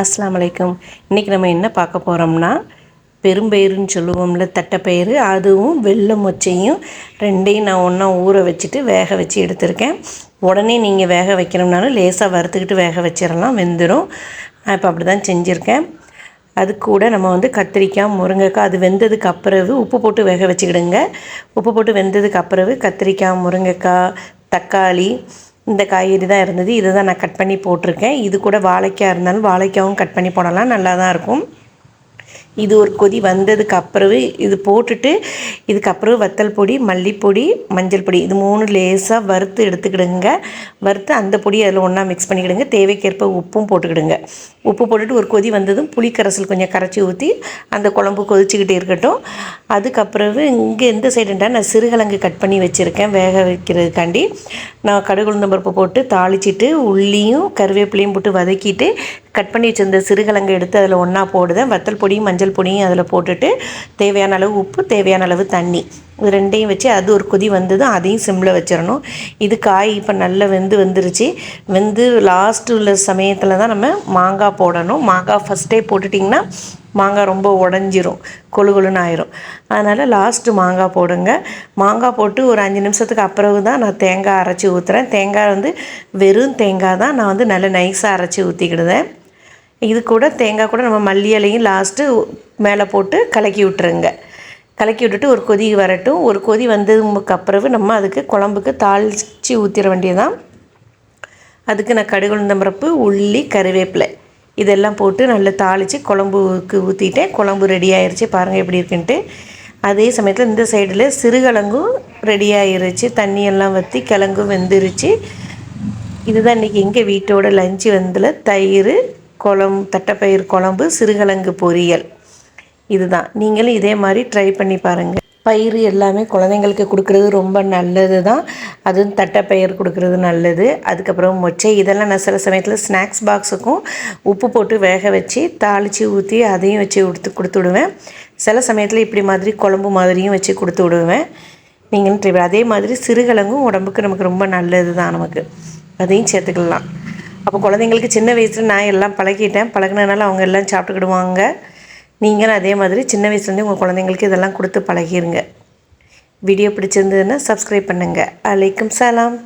அஸ்லாம் வலைக்கம் இன்றைக்கி நம்ம என்ன பார்க்க போகிறோம்னா பெரும்பயிறுன்னு சொல்லுவோம்ல தட்டைப்பயிறு. அதுவும் வெள்ளை மொச்சையும் ரெண்டையும் நான் ஒன்றா ஊற வச்சுட்டு வேக வச்சு எடுத்திருக்கேன். உடனே நீங்கள் வேக வைக்கணும்னாலும் லேசாக வறுத்துக்கிட்டு வேக வச்சிடலாம். வெந்துடும் நான் இப்போ அப்படி தான் செஞ்சுருக்கேன். அது கூட நம்ம வந்து கத்திரிக்காய் முருங்கைக்காய் அது வெந்ததுக்கு அப்புறவு உப்பு போட்டு வேக வச்சுக்கிடுங்க. உப்பு போட்டு வெந்ததுக்கு அப்புறவு கத்திரிக்காய் முருங்கைக்காய் தக்காளி இந்த காய்கறி தான் இருந்தது. இதை தான் நான் கட் பண்ணி போட்டிருக்கேன். இது கூட வாழைக்காய் இருந்தாலும் வாழைக்காவும் கட் பண்ணி போடலாம். நல்லா தான் இருக்கும். இது ஒரு கொதி வந்ததுக்கு அப்புறவு இது போட்டுட்டு இதுக்கப்புறம் வத்தல் பொடி மல்லிப்பொடி மஞ்சள் பொடி இது மூணு லேசாக வறுத்து எடுத்துக்கிடுங்க. வறுத்து அந்த பொடி அதில் ஒன்றா மிக்ஸ் பண்ணிக்கிடுங்க. தேவைக்கேற்ப உப்பும் போட்டுக்கிடுங்க. உப்பு போட்டுட்டு ஒரு கொதி வந்ததும் புளி கரைசல் கொஞ்சம் கரைச்சி ஊற்றி அந்த குழம்பு கொதிச்சுக்கிட்டே இருக்கட்டும். அதுக்கப்புறவு இங்கே எந்த சைடுண்டா நான் சிறுகிழங்கு கட் பண்ணி வச்சுருக்கேன். வேக வைக்கிறதுக்காண்டி நான் கடுகு உளுந்தம் பருப்பு போட்டு தாளிச்சிட்டு உள்ளியும் கருவேப்பிலையும் போட்டு வதக்கிட்டு கட் பண்ணி வச்சுருந்த சிறுகிழங்கு எடுத்து அதில் ஒன்றா போடுதேன். வத்தல் பொடியும் மஞ்சள் பொடியும் அதில் போட்டுட்டு தேவையான அளவு உப்பு தேவையான அளவு தண்ணி. இது ரெண்டையும் வச்சு அது ஒரு கொதி வந்ததும் அதையும் சிம்மில் வச்சிடணும். இது காய் இப்போ நல்லா வெந்து வந்துருச்சு. வெந்து லாஸ்ட் உள்ள சமயத்தில் தான் நம்ம மாங்காய் போடணும். மாங்காய் ஃபஸ்ட்டே போட்டுட்டிங்கன்னா மாங்காய் ரொம்ப உடஞ்சிரும் கொழு கொழுன்னு ஆயிரும். அதனால் லாஸ்ட்டு மாங்காய் போடுங்க. மாங்காய் போட்டு ஒரு அஞ்சு நிமிஷத்துக்கு அப்புறம் தான் நான் தேங்காய் அரைச்சி ஊற்றுறேன் தேங்காய் வந்து வெறும் தேங்காய் தான் நான் வந்து நல்லா நைஸாக அரைச்சி ஊற்றிக்கிடுதேன் இது கூட தேங்காய் கூட நம்ம மல்லி இலையும் லாஸ்ட்டு மேலே போட்டு கலக்கி விட்டுருங்க. கலக்கி விட்டுட்டு ஒரு கொதி வரட்டும். ஒரு கொதி வந்ததுக்கு அப்புறம் நம்ம அதுக்கு குழம்புக்கு தாளித்து ஊற்றிட வேண்டியதான் அதுக்கு நான் கடுகுளுந்தம் உள்ளி கருவேப்பிலை இதெல்லாம் போட்டு நல்லா தாளித்து குழம்புக்கு ஊற்றிட்டேன் குழம்பு ரெடி ஆயிடுச்சு பாருங்கள் எப்படி இருக்குன்ட்டு. அதே சமயத்தில் இந்த சைடில் சிறுகிழங்கும் ரெடி ஆயிருச்சு. தண்ணியெல்லாம் வற்றி கிழங்கும் வெந்துருச்சு. இதுதான் இன்றைக்கி எங்கள் வீட்டோட லஞ்சு வந்தில் தயிர் குழம்பு தட்டைப்பயிர் குழம்பு சிறுகிழங்கு பொரியல். இதுதான். நீங்களும் இதே மாதிரி ட்ரை பண்ணி பாருங்கள் பயிர் எல்லாமே குழந்தைங்களுக்கு கொடுக்குறது ரொம்ப நல்லது தான். அதுவும் தட்டைப்பயிர் கொடுக்குறது நல்லது. அதுக்கப்புறம் மொச்சை இதெல்லாம் நான் சில சமயத்தில் ஸ்நாக்ஸ் பாக்ஸுக்கும் உப்பு போட்டு வேக வச்சு தாளித்து ஊற்றி அதையும் வச்சு கொடுத்து கொடுத்து விடுவேன். சில சமயத்தில் இப்படி மாதிரி குழம்பு மாதிரியும் வச்சு கொடுத்து விடுவேன். நீங்களும் ட்ரை அதே மாதிரி சிறுகிழங்கும் உடம்புக்கு நமக்கு ரொம்ப நல்லது தான் நமக்கு. அதையும் சேர்த்துக்கலாம். அப்போ குழந்தைங்களுக்கு சின்ன வயசில் நான் எல்லாம் பழகிட்டேன். பழகினதுனால அவங்க எல்லாம் சாப்பிட்டுக்கிடுவாங்க. நீங்களும் அதே மாதிரி சின்ன வயசுலேருந்து உங்கள் குழந்தைங்களுக்கு இதெல்லாம் கொடுத்து பழகிருங்க. வீடியோ பிடிச்சிருந்ததுன்னா சப்ஸ்கிரைப் பண்ணுங்கள் அலைக்கும் சலாம்.